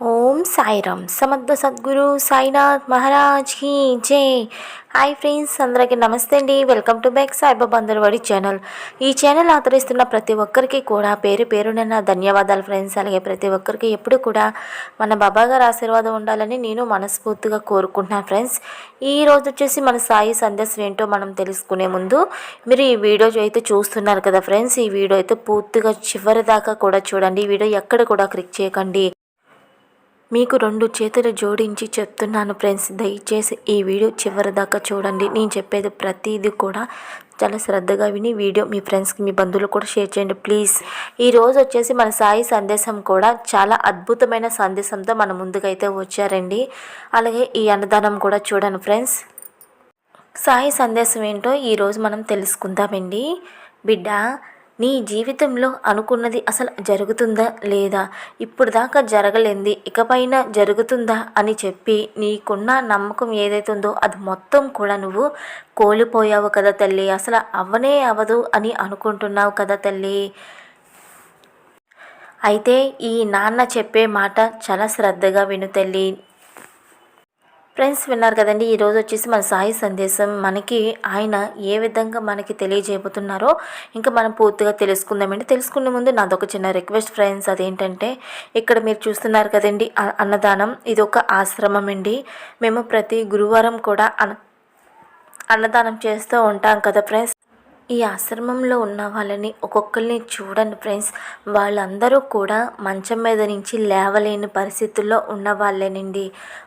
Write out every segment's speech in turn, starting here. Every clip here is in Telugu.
ఓం సాయిరామ్. సమర్థ సద్గురు సాయినాథ్ మహారాజ్ హీ జై. హాయ్ ఫ్రెండ్స్ అందరికీ నమస్తే అండి. వెల్కమ్ టు బ్యాక్ సాయిబాబా అందరివాడి ఛానల్. ఈ ఛానల్ ఆదరిస్తున్న ప్రతి ఒక్కరికి కూడా పేరు పేరున ధన్యవాదాలు ఫ్రెండ్స్. అలాగే ప్రతి ఒక్కరికి ఎప్పుడు కూడా మన బాబా గారు ఆశీర్వాదం ఉండాలని నేను మనస్ఫూర్తిగా కోరుకుంటున్నాను ఫ్రెండ్స్. ఈ రోజు వచ్చేసి మన సాయి సందేశం ఏంటో మనం తెలుసుకునే ముందు మీరు ఈ వీడియో అయితే చూస్తున్నారు కదా ఫ్రెండ్స్. ఈ వీడియో అయితే పూర్తిగా చివరి దాకా కూడా చూడండి. ఈ వీడియో ఎక్కడ కూడా క్లిక్ చేయకండి. మీకు రెండు చేతులు జోడించి చెప్తున్నాను ఫ్రెండ్స్. దయచేసి ఈ వీడియో చివరి దాకా చూడండి. నేను చెప్పేది ప్రతిదీ కూడా చాలా శ్రద్ధగా విని వీడియో మీ ఫ్రెండ్స్కి మీ బంధువులు కూడా షేర్ చేయండి ప్లీజ్. ఈరోజు వచ్చేసి మన సాయి సందేశం కూడా చాలా అద్భుతమైన సందేశంతో మన ముందుకైతే వచ్చారండి. అలాగే ఈ అన్నదానం కూడా చూడండి ఫ్రెండ్స్. సాయి సందేశం ఏంటో ఈరోజు మనం తెలుసుకుందామండి. బిడ్డ నీ జీవితంలో అనుకున్నది అసలు జరుగుతుందా లేదా? ఇప్పుడు దాకా జరగలేంది. ఇకపైన జరుగుతుందా అని చెప్పి నీకున్న నమ్మకం ఏదైతే ఉందో అది మొత్తం కూడా నువ్వు కోల్పోయావు కదా తల్లి. అసలు అవ్వనే అవ్వదు అని అనుకుంటున్నావు కదా తల్లి. అయితే ఈ నాన్న చెప్పే మాట చాలా శ్రద్ధగా విను తల్లి. ఫ్రెండ్స్ విన్నారు కదండి ఈరోజు వచ్చేసి మన సాయి సందేశం. మనకి ఆయన ఏ విధంగా మనకి తెలియజేయబోతున్నారో ఇంకా మనం పూర్తిగా తెలుసుకుందామండి తెలుసుకునే ముందు నాదొక చిన్న రిక్వెస్ట్ ఫ్రెండ్స్. అదేంటంటే ఇక్కడ మీరు చూస్తున్నారు కదండి అన్నదానం. ఇది ఒక ఆశ్రమం అండి. మేము ప్రతి గురువారం కూడా అన్న అన్నదానం చేస్తూ ఉంటాం కదా ఫ్రెండ్స్. ఈ ఆశ్రమంలో ఉన్న వాళ్ళని ఒక్కొక్కరిని చూడండి ఫ్రెండ్స్. వాళ్ళందరూ కూడా మంచం మీద నుంచి లేవలేని పరిస్థితుల్లో ఉన్నవాళ్ళేనండి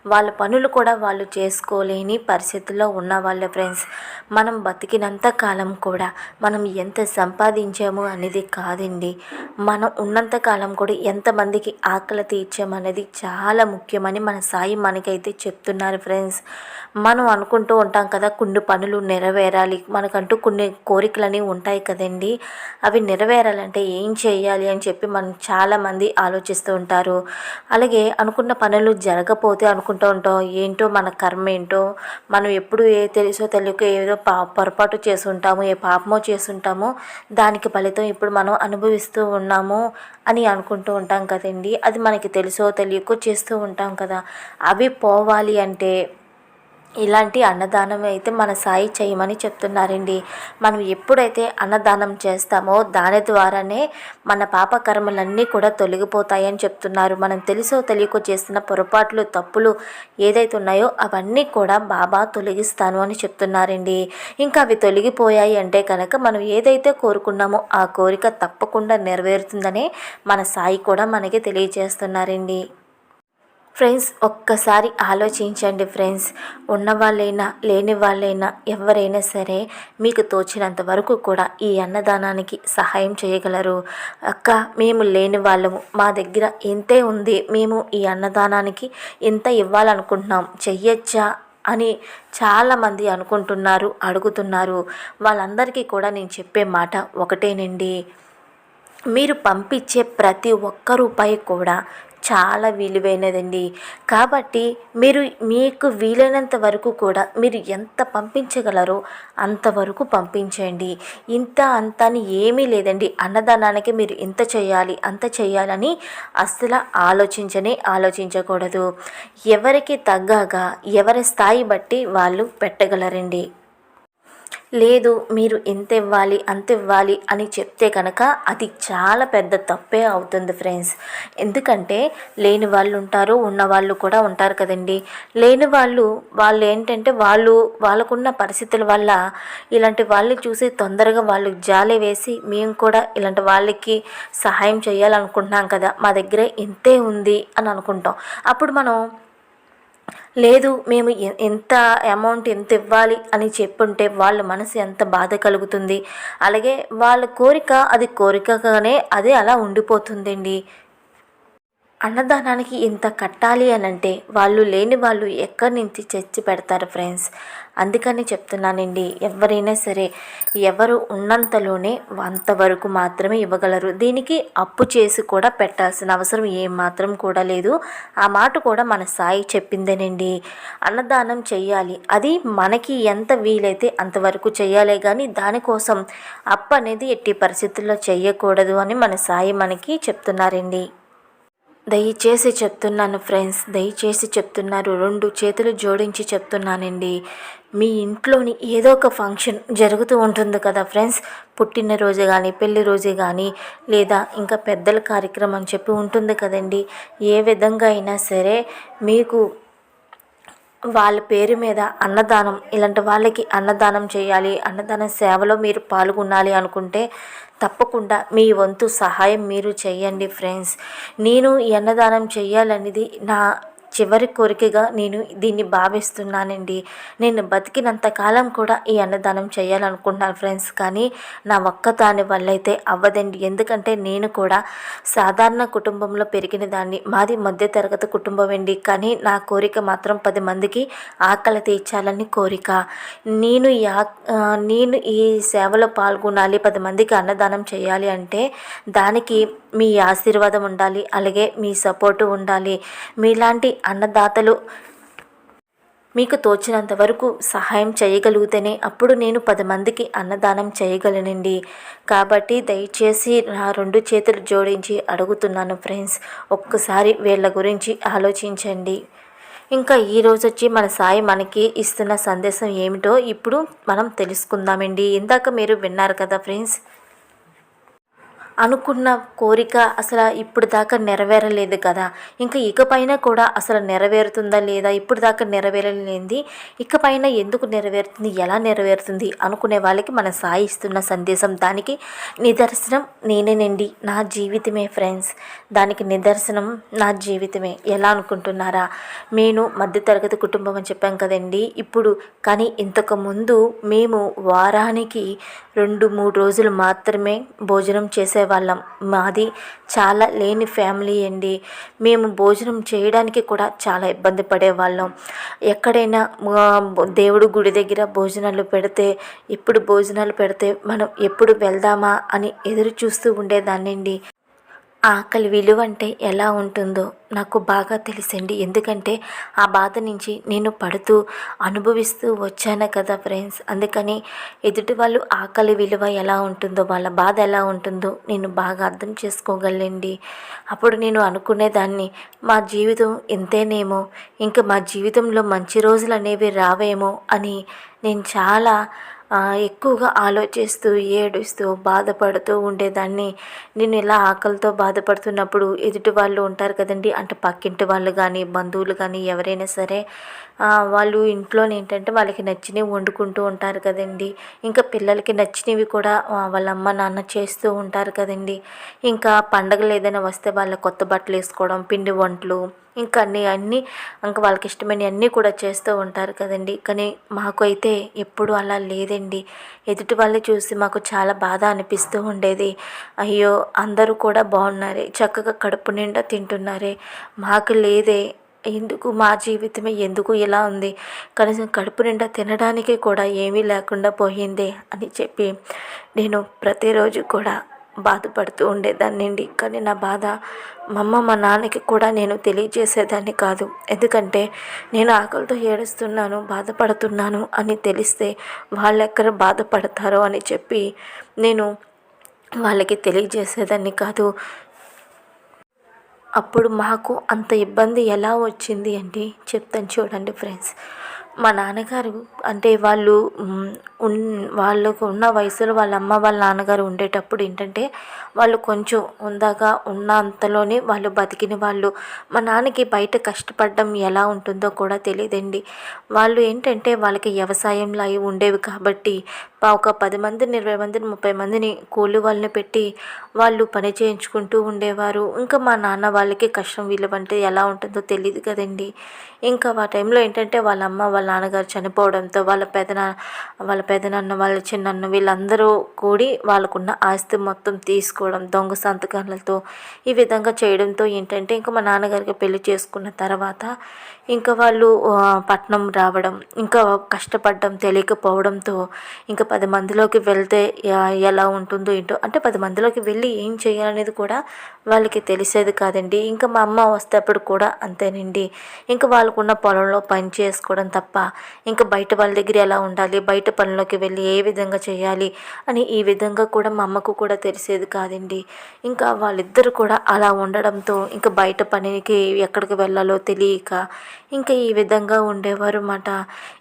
వాళ్ళ పనులు కూడా వాళ్ళు చేసుకోలేని పరిస్థితుల్లో ఉన్నవాళ్ళే ఫ్రెండ్స్. మనం బతికినంత కాలం కూడా మనం ఎంత సంపాదించాము అనేది కాదండి. మనం ఉన్నంత కాలం కూడా ఎంతమందికి ఆకలి తీర్చామనేది చాలా ముఖ్యమని మన సాయి మనకైతే చెప్తున్నారు ఫ్రెండ్స్. మనం అనుకుంటూ ఉంటాం కదా కొన్ని పనులు నెరవేరాలి. మనకంటూ కొన్ని కోరిక కోరికలని ఉంటాయి కదండి. అవి నెరవేరాలంటే ఏం చేయాలి అని చెప్పి మనం చాలామంది ఆలోచిస్తూ ఉంటారు. అలాగే అనుకున్న పనులు జరగపోతే అనుకుంటూ ఉంటాం ఏంటో మన కర్మ ఏంటో మనం ఎప్పుడు ఏ తెలుసో తెలియక ఏదో పా పొరపాటు చేసుంటాము ఏ పాపమో చేసుంటామో దానికి ఫలితం ఇప్పుడు మనం అనుభవిస్తూ ఉన్నాము అని అనుకుంటూ ఉంటాం కదండి. అది మనకి తెలుసో తెలియకో చేస్తూ ఉంటాం కదా. అవి పోవాలి అంటే ఇలాంటి అన్నదానం అయితే మన సాయి చేయమని చెప్తున్నారండి. మనం ఎప్పుడైతే అన్నదానం చేస్తామో దాని ద్వారానే మన పాపకర్మలన్నీ కూడా తొలగిపోతాయని చెప్తున్నారు. మనం తెలుసో తెలియకో చేస్తున్న పొరపాట్లు తప్పులు ఏదైతే ఉన్నాయో అవన్నీ కూడా బాబా తొలగిస్తాను అని చెప్తున్నారండి. ఇంకా అవి తొలగిపోయాయి అంటే కనుక మనం ఏదైతే కోరుకున్నామో ఆ కోరిక తప్పకుండా నెరవేరుతుందని మన సాయి కూడా మనకి తెలియజేస్తున్నారండి. ఫ్రెండ్స్ ఒక్కసారి ఆలోచించండి ఫ్రెండ్స్. ఉన్నవాళ్ళైనా లేని వాళ్ళైనా ఎవరైనా సరే మీకు తోచినంత వరకు కూడా ఈ అన్నదానానికి సహాయం చేయగలరు. అక్క మేము లేని వాళ్ళము మా దగ్గర ఇంతే ఉంది. మేము ఈ అన్నదానానికి ఇంత ఇవ్వాలనుకుంటున్నాం. చెయ్యొచ్చా? అని చాలామంది అనుకుంటున్నారు అడుగుతున్నారు. వాళ్ళందరికీ కూడా నేను చెప్పే మాట ఒకటేనండి. మీరు పంపించే ప్రతి ఒక్క రూపాయి కూడా చాలా విలువైనదండి. కాబట్టి మీరు మీకు వీలైనంత వరకు కూడా మీరు ఎంత పంపించగలరో అంతవరకు పంపించండి. ఇంత అంత అని ఏమీ లేదండి. అన్నదానానికి మీరు ఇంత చేయాలి అంత చేయాలని అస్సలు ఆలోచించనే ఆలోచించకూడదు. ఎవరికి తగ్గగా ఎవరి స్థాయి బట్టి వాళ్ళు పెట్టగలరండి. లేదు మీరు ఎంత ఇవ్వాలి అంత ఇవ్వాలి అని చెప్తే కనుక అది చాలా పెద్ద తప్పే అవుతుంది ఫ్రెండ్స్. ఎందుకంటే లేని వాళ్ళు ఉంటారు ఉన్న వాళ్ళు కూడా ఉంటారు కదండి. లేని వాళ్ళు వాళ్ళు ఏంటంటే వాళ్ళు వాళ్ళకున్న పరిస్థితుల వల్ల ఇలాంటి వాళ్ళని చూసి తొందరగా వాళ్ళు జాలి వేసి మేము కూడా ఇలాంటి వాళ్ళకి సహాయం చేయాలనుకుంటున్నాం కదా. మా దగ్గర ఇంతే ఉంది అని అనుకుంటాం. అప్పుడు మనం లేదు మేము ఎంత అమౌంట్ ఎంత ఇవ్వాలి అని చెప్పుంటే వాళ్ళ మనసు ఎంత బాధ కలుగుతుంది. అలాగే వాళ్ళ కోరిక అది కోరికగానే అదే అలా ఉండిపోతుందండి. అన్నదానానికి ఇంత కట్టాలి అని అంటే వాళ్ళు లేని వాళ్ళు ఎక్కడి నుంచి చర్చి పెడతారు ఫ్రెండ్స్? అందుకని చెప్తున్నానండి. ఎవరైనా సరే ఎవరు ఉన్నంతలోనే అంతవరకు మాత్రమే ఇవ్వగలరు. దీనికి అప్పు చేసి కూడా పెట్టాల్సిన అవసరం ఏమాత్రం కూడా లేదు. ఆ మాట కూడా మన సాయి చెప్పిందేనండి. అన్నదానం చేయాలి అది మనకి ఎంత వీలైతే అంతవరకు చేయాలి కానీ దానికోసం అప్పు అనేది ఎట్టి పరిస్థితుల్లో చేయకూడదు అని మన సాయి మనకి చెప్తున్నారండి. దయచేసి చెప్తున్నాను ఫ్రెండ్స్ దయచేసి చెప్తున్నారు. రెండు చేతులు జోడించి చెప్తున్నానండి. మీ ఇంట్లోని ఏదో ఒక ఫంక్షన్ జరుగుతూ ఉంటుంది కదా ఫ్రెండ్స్ పుట్టినరోజు కానీ పెళ్ళి రోజు కానీ లేదా ఇంకా పెద్దల కార్యక్రమం చెప్పి ఉంటుంది కదండి. ఏ విధంగా అయినా సరే మీకు వాళ్ళ పేరు మీద అన్నదానం ఇలాంటి వాళ్ళకి అన్నదానం చేయాలి అన్నదానం సేవలో మీరు పాల్గొనాలి అనుకుంటే తప్పకుండా మీ వంతు సహాయం మీరు చేయండి ఫ్రెండ్స్ నేను ఈ అన్నదానం చేయాలనేది నా చివరి కోరికగా నేను దీన్ని భావిస్తున్నానండి. నేను బతికినంత కాలం కూడా ఈ అన్నదానం చేయాలనుకుంటున్నాను ఫ్రెండ్స్. కానీ నా ఒక్క దాని వల్ల అయితే అవ్వదండి. ఎందుకంటే నేను కూడా సాధారణ కుటుంబంలో పెరిగిన దాన్ని మాది మధ్య తరగతి కుటుంబం అండి. కానీ నా కోరిక మాత్రం పది మందికి ఆకలి తీర్చాలని కోరిక. నేను ఈ నేను ఈ సేవలో పాల్గొనాలి పది మందికి అన్నదానం చేయాలి అంటే దానికి మీ ఆశీర్వాదం ఉండాలి అలాగే మీ సపోర్టు ఉండాలి. మీలాంటి అన్నదాతలు మీకు తోచినంత వరకు సహాయం చేయగలిగితేనే అప్పుడు నేను పది మందికి అన్నదానం చేయగలనండి. కాబట్టి దయచేసి నా రెండు చేతులు జోడించి అడుగుతున్నాను ఫ్రెండ్స్. ఒక్కసారి వీళ్ళ గురించి ఆలోచించండి. ఇంకా ఈరోజు వచ్చి మన సాయి మనకి ఇస్తున్న సందేశం ఏమిటో ఇప్పుడు మనం తెలుసుకుందామండి. ఇందాక మీరు విన్నారు కదా ఫ్రెండ్స్. అనుకున్న కోరిక అసలు ఇప్పుడు దాకా నెరవేరలేదు కదా. ఇంకా ఇకపైన కూడా అసలు నెరవేరుతుందా లేదా? ఇప్పుడు దాకా నెరవేరలేనిది. ఇకపైన ఎందుకు నెరవేరుతుంది? ఎలా నెరవేరుతుంది? అనుకునే వాళ్ళకి మన సాయి ఇస్తున్న సందేశం. దానికి నిదర్శనం నేనేనండి. నా జీవితమే ఫ్రెండ్స్. దానికి నిదర్శనం నా జీవితమే. ఎలా అనుకుంటున్నారా? నేను మధ్యతరగతి కుటుంబం అని చెప్పాం కదండి. ఇప్పుడు కానీ ఇంతకుముందు మేము వారానికి రెండు మూడు రోజులు మాత్రమే భోజనం చేసే చేసేవాళ్ళం మాది చాలా లేని ఫ్యామిలీ అండి. మేము భోజనం చేయడానికి కూడా చాలా ఇబ్బంది పడేవాళ్ళం. ఎక్కడైనా దేవుడు గుడి దగ్గర భోజనాలు పెడితే ఇప్పుడు భోజనాలు పెడితే మనం ఎప్పుడు వెళ్దామా అని ఎదురు చూస్తూ ఉండేదాన్నండి. ఆకలి విలువ అంటే ఎలా ఉంటుందో నాకు బాగా తెలుసండి. ఎందుకంటే ఆ బాధ నుంచి నేను పడుతూ అనుభవిస్తూ వచ్చాను కదా ఫ్రెండ్స్. అందుకని ఎదుటి వాళ్ళు ఆకలి విలువ ఎలా ఉంటుందో వాళ్ళ బాధ ఎలా ఉంటుందో నేను బాగా అర్థం చేసుకోగలండి. అప్పుడు నేను అనుకునేదాన్ని మా జీవితం ఇంతేనేమో ఇంకా మా జీవితంలో మంచి రోజులు అనేవి రావేమో అని నేను చాలా ఎక్కువగా ఆలోచిస్తూ ఏడుస్తూ బాధపడుతూ ఉండేదాన్ని. నేను ఇలా ఆకలితో బాధపడుతున్నప్పుడు ఎదుటి వాళ్ళు ఉంటారు కదండి. అంటే పక్కింటి వాళ్ళు కానీ బంధువులు కానీ ఎవరైనా సరే వాళ్ళు ఇంట్లో ఏంటంటే వాళ్ళకి నచ్చినవి వండుకుంటూ ఉంటారు కదండి. ఇంకా పిల్లలకి నచ్చినవి కూడా వాళ్ళ అమ్మ నాన్న చేస్తూ ఉంటారు కదండి. ఇంకా పండగలు ఏదైనా వస్తే వాళ్ళ కొత్త బట్టలు వేసుకోవడం పిండి వంటలు ఇంకా అన్నీ అన్నీ ఇంకా వాళ్ళకి ఇష్టమైన అన్నీ కూడా చేస్తూ ఉంటారు కదండి. కానీ మాకు అయితే ఎప్పుడు అలా లేదండి. ఎదుటి వాళ్ళని చూసి మాకు చాలా బాధ అనిపిస్తూ ఉండేది. అయ్యో అందరూ కూడా బాగున్నారే చక్కగా కడుపు నిండా తింటున్నారే మాకు లేదే ఎందుకు మా జీవితమే ఎందుకు ఇలా ఉంది? కనీసం కడుపు నిండా తినడానికి కూడా ఏమీ లేకుండా పోయింది అని చెప్పి నేను ప్రతిరోజు కూడా బాధపడుతూ ఉండేదాన్నండి. కానీ నా బాధ మా అమ్మ మా నాన్నకి కూడా నేను తెలియజేసేదాన్ని కాదు. ఎందుకంటే నేను ఆకలితో ఏడుస్తున్నాను బాధపడుతున్నాను అని తెలిస్తే వాళ్ళు ఎక్కడ బాధపడతారో అని చెప్పి నేను వాళ్ళకి తెలియజేసేదాన్ని కాదు. అప్పుడు మాకు అంత ఇబ్బంది ఎలా వచ్చింది అండి? చెప్తాను చూడండి ఫ్రెండ్స్. మా నాన్నగారు అంటే వాళ్ళు ఉన్ వాళ్ళకు ఉన్న వయసులో వాళ్ళ అమ్మ వాళ్ళ నాన్నగారు ఉండేటప్పుడు ఏంటంటే వాళ్ళు కొంచెం ఉందాగా ఉన్న అంతలోనే వాళ్ళు బతికిన వాళ్ళు. మా నాన్నకి బయట కష్టపడడం ఎలా ఉంటుందో కూడా తెలియదండి. వాళ్ళు ఏంటంటే వాళ్ళకి వ్యవసాయంలో అవి ఉండేవి కాబట్టి ఒక పది మందిని ఇరవై మందిని ముప్పై మందిని కూలి వాళ్ళని పెట్టి వాళ్ళు పని చేయించుకుంటూ ఉండేవారు. ఇంకా మా నాన్న వాళ్ళకి కష్టం విలువ అంటే ఎలా ఉంటుందో తెలియదు కదండి. ఇంకా ఆ టైంలో ఏంటంటే వాళ్ళ అమ్మ వాళ్ళ నాన్నగారు చనిపోవడంతో వాళ్ళ పెదనా వాళ్ళ పెదనాన్న వాళ్ళ చిన్నన్న వీళ్ళందరూ కూడి వాళ్ళకున్న ఆస్తి మొత్తం తీసుకోవడం దొంగ సంతకాలతో ఈ విధంగా చేయడంతో ఏంటంటే ఇంకా మా నాన్నగారికి పెళ్ళి చేసుకున్న తర్వాత ఇంకా వాళ్ళు పట్నం రావడం ఇంకా కష్టపడడం తెలియకపోవడంతో ఇంకా పది మందిలోకి వెళ్తే ఎలా ఉంటుందో ఏంటో అంటే పది మందిలోకి వెళ్ళి ఏం చేయాలనేది కూడా వాళ్ళకి తెలిసేది కాదండి. ఇంకా మా అమ్మ వస్తేప్పుడు కూడా అంతేనండి. ఇంకా వాళ్ళకున్న పొలంలో పని చేసుకోవడం తప్ప ఇంకా బయట వాళ్ళ దగ్గర ఎలా ఉండాలి బయట పనులకి వెళ్ళి ఏ విధంగా చేయాలి అని ఈ విధంగా కూడా మా అమ్మకు కూడా తెలిసేది కాదండి. ఇంకా వాళ్ళిద్దరు కూడా అలా ఉండడంతో ఇంకా బయట పనికి ఎక్కడికి వెళ్ళాలో తెలియక ఇంకా ఈ విధంగా ఉండేవారు అన్నమాట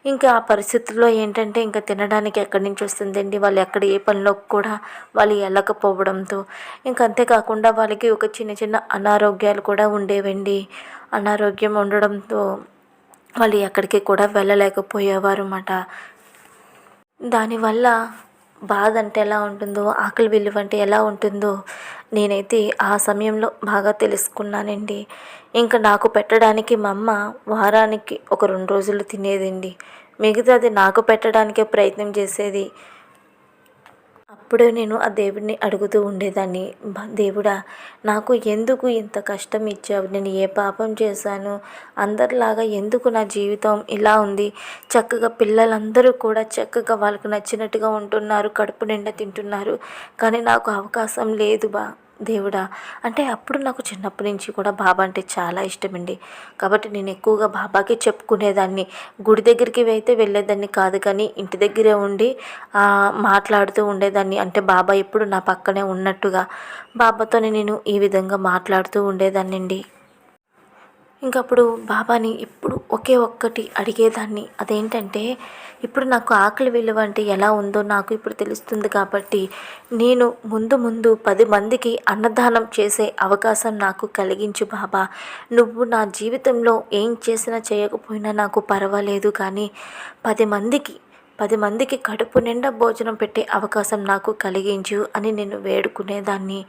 ఇంకా ఆ పరిస్థితుల్లో ఏంటంటే ఇంకా తినడానికి ఎక్కడి నుంచి వస్తుందండి? వాళ్ళు ఎక్కడ ఏ పనిలోకి కూడా వాళ్ళు వెళ్ళకపోవడంతో. ఇంకా అంతేకాకుండా వాళ్ళకి ఒక చిన్న చిన్న అనారోగ్యాలు కూడా ఉండేవండి. అనారోగ్యం ఉండడంతో వాళ్ళు ఎక్కడికి కూడా వెళ్ళలేకపోయేవారు అన్నమాట దానివల్ల బాధ అంటే ఎలా ఉంటుందో ఆకలి విలువ అంటే ఎలా ఉంటుందో నేనైతే ఆ సమయంలో బాగా తెలుసుకున్నానండి. ఇంకా నాకు పెట్టడానికి మా అమ్మ వారానికి ఒక రెండు రోజులు తినేదండి. మిగతాది నాకు పెట్టడానికే ప్రయత్నం చేసేది అప్పుడు నేను ఆ దేవుడిని అడుగుతూ ఉండేదాన్ని దేవుడా నాకు ఎందుకు ఇంత కష్టం ఇచ్చావు? నేను ఏ పాపం చేశాను? అందరిలాగా ఎందుకు నా జీవితం ఇలా ఉంది? చక్కగా పిల్లలందరూ కూడా చక్కగా వాళ్ళకు నచ్చినట్టుగా ఉంటున్నారు కడుపు నిండా తింటున్నారు. కానీ నాకు అవకాశం లేదు బా. దేవుడా అంటే అప్పుడు నాకు చిన్నప్పటి నుంచి కూడా బాబా అంటే చాలా ఇష్టమండి. కాబట్టి నేను ఎక్కువగా బాబాకి చెప్పుకునేదాన్ని. గుడి దగ్గరికి అయితే వెళ్ళేదాన్ని కాదు కానీ ఇంటి దగ్గరే ఉండి మాట్లాడుతూ ఉండేదాన్ని. అంటే బాబా ఎప్పుడు నా పక్కనే ఉన్నట్టుగా. బాబాతోనే నేను ఈ విధంగా మాట్లాడుతూ ఉండేదాన్ని అండి ఇంకప్పుడు బాబాని ఇప్పుడు ఒకే ఒక్కటి అడిగేదాన్ని. అదేంటంటే ఇప్పుడు నాకు ఆకలి విలువ అంటే ఎలా ఉందో నాకు ఇప్పుడు తెలుస్తుంది కాబట్టి నేను ముందు ముందు పది మందికి అన్నదానం చేసే అవకాశం నాకు కలిగించు బాబా. నువ్వు నా జీవితంలో ఏం చేసినా చేయకపోయినా నాకు పర్వాలేదు కానీ పది మందికి పది మందికి కడుపు నిండా భోజనం పెట్టే అవకాశం నాకు కలిగించు అని నేను వేడుకునేదాన్ని.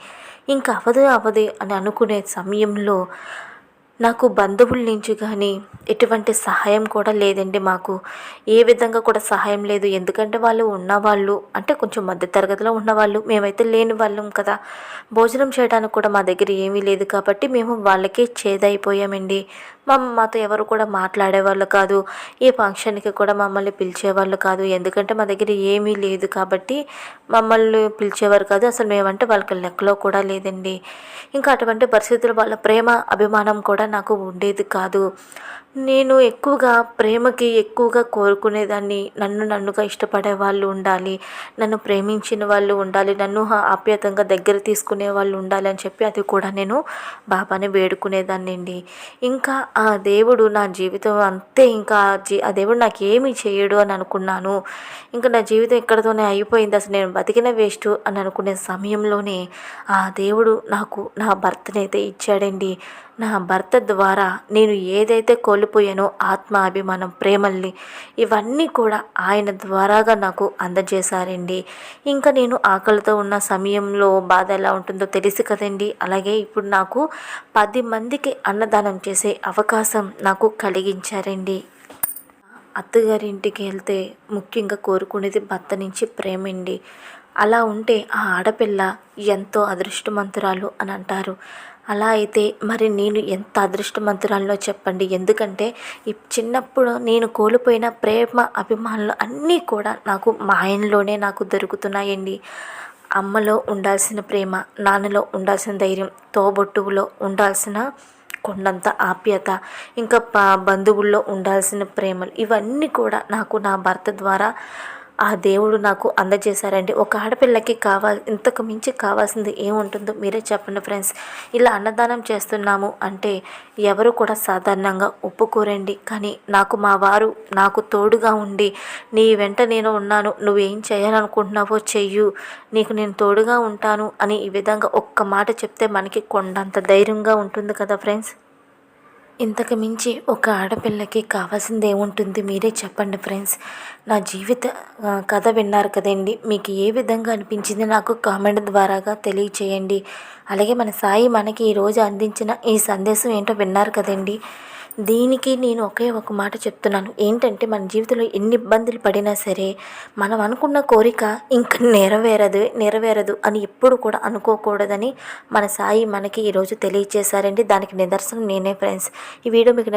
ఇంకా అవదు అవదే అని అనుకునే సమయంలో నాకు బంధువుల నుంచి కానీ ఎటువంటి సహాయం కూడా లేదండి మాకు. ఏ విధంగా కూడా సహాయం లేదు. ఎందుకంటే వాళ్ళు ఉన్నవాళ్ళు అంటే కొంచెం మధ్య తరగతిలో ఉన్నవాళ్ళు మేమైతే లేని వాళ్ళం కదా. భోజనం చేయడానికి కూడా మా దగ్గర ఏమీ లేదు కాబట్టి మేము వాళ్ళకే చేదైపోయామండి. మా మాతో ఎవరు కూడా మాట్లాడేవాళ్ళు కాదు. ఏ ఫంక్షన్కి కూడా మమ్మల్ని పిలిచేవాళ్ళు కాదు. ఎందుకంటే మా దగ్గర ఏమీ లేదు కాబట్టి మమ్మల్ని పిలిచేవారు కాదు. అసలు మేమంటే వాళ్ళకి లెక్కలో కూడా లేదండి. ఇంకా అటువంటి పరిస్థితులు వాళ్ళ ప్రేమ అభిమానం కూడా నాకు ఉండేది కాదు. నేను ఎక్కువగా ప్రేమకి ఎక్కువగా కోరుకునేదాన్ని. నన్ను నన్నుగా ఇష్టపడే వాళ్ళు ఉండాలి. నన్ను ప్రేమించిన వాళ్ళు ఉండాలి. నన్ను ఆప్యాతంగా దగ్గర తీసుకునే వాళ్ళు ఉండాలి అని చెప్పి అది కూడా నేను బాబాని వేడుకునేదాన్ని అండి ఇంకా ఆ దేవుడు నా జీవితం అంతే ఇంకా ఆ జీ ఆ దేవుడు నాకు ఏమి చేయడు అని అనుకున్నాను. ఇంకా నా జీవితం ఇక్కడతోనే అయిపోయింది అసలు నేను బతికిన వేస్ట్ అని అనుకునే సమయంలోనే ఆ దేవుడు నాకు నా భర్తనైతే ఇచ్చాడండి. నా భర్త ద్వారా నేను ఏదైతే కోల్పోయానో ఆత్మ అభిమానం ప్రేమల్ని ఇవన్నీ కూడా ఆయన ద్వారాగా నాకు అందజేశారండి. ఇంకా నేను ఆకలితో ఉన్న సమయంలో బాధ ఎలా ఉంటుందో తెలుసు కదండి. అలాగే ఇప్పుడు నాకు పది మందికి అన్నదానం చేసే అవకాశం అవకాశం నాకు కలిగించారండి. అత్తగారింటికి వెళ్తే ముఖ్యంగా కోరుకునేది భర్త నుంచి ప్రేమండి. అలా ఉంటే ఆ ఆడపిల్ల ఎంతో అదృష్టవంతురాలు అని అంటారు. అలా అయితే మరి నేను ఎంత అదృష్టవంతురాలో చెప్పండి. ఎందుకంటే ఈ చిన్నప్పుడు నేను కోల్పోయిన ప్రేమ అభిమానులు అన్నీ కూడా నాకు మా ఆయనలోనే నాకు దొరుకుతున్నాయండి. అమ్మలో ఉండాల్సిన ప్రేమ నాన్నలో ఉండాల్సిన ధైర్యం తోబొట్టువులో ఉండాల్సిన కొండంత ఆప్యత ఇంకా బంధువుల్లో ఉండాల్సిన ప్రేమలు ఇవన్నీ కూడా నాకు నా భర్త ద్వారా ఆ దేవుడు నాకు అందజేశారండి. ఒక ఆడపిల్లకి కావాలి ఇంతకు మించి కావాల్సింది ఏముంటుందో మీరే చెప్పండి ఫ్రెండ్స్. ఇలా అన్నదానం చేస్తున్నాము అంటే ఎవరు కూడా సాధారణంగా ఒప్పుకోరండి. కానీ నాకు మా వారు నాకు తోడుగా ఉండి నీ వెంట నేను ఉన్నాను నువ్వేం చేయాలనుకుంటున్నావో చెయ్యు నీకు నేను తోడుగా ఉంటాను అని ఈ విధంగా ఒక్క మాట చెప్తే మనకి కొండంత ధైర్యంగా ఉంటుంది కదా ఫ్రెండ్స్. ఇంతకు మించి ఒక ఆడపిల్లకి కావాల్సింది ఏముంటుంది మీరే చెప్పండి ఫ్రెండ్స్. నా జీవిత కథ విన్నారు కదండి. మీకు ఏ విధంగా అనిపించింది నాకు కామెంట్ ద్వారాగా తెలియచేయండి. అలాగే మన సాయి మనకి ఈరోజు అందించిన ఈ సందేశం ఏంటో విన్నారు కదండి. దీనికి నేను ఒకే ఒక మాట చెప్తున్నాను. ఏంటంటే మన జీవితంలో ఎన్ని ఇబ్బందులు పడినా సరే మనం అనుకున్న కోరిక ఇంక నెరవేరదు నెరవేరదు అని ఎప్పుడు కూడా అనుకోకూడదని మన సాయి మనకి ఈరోజు తెలియచేశారండి. దానికి నిదర్శనం నేనే ఫ్రెండ్స్. ఈ వీడియో మీకు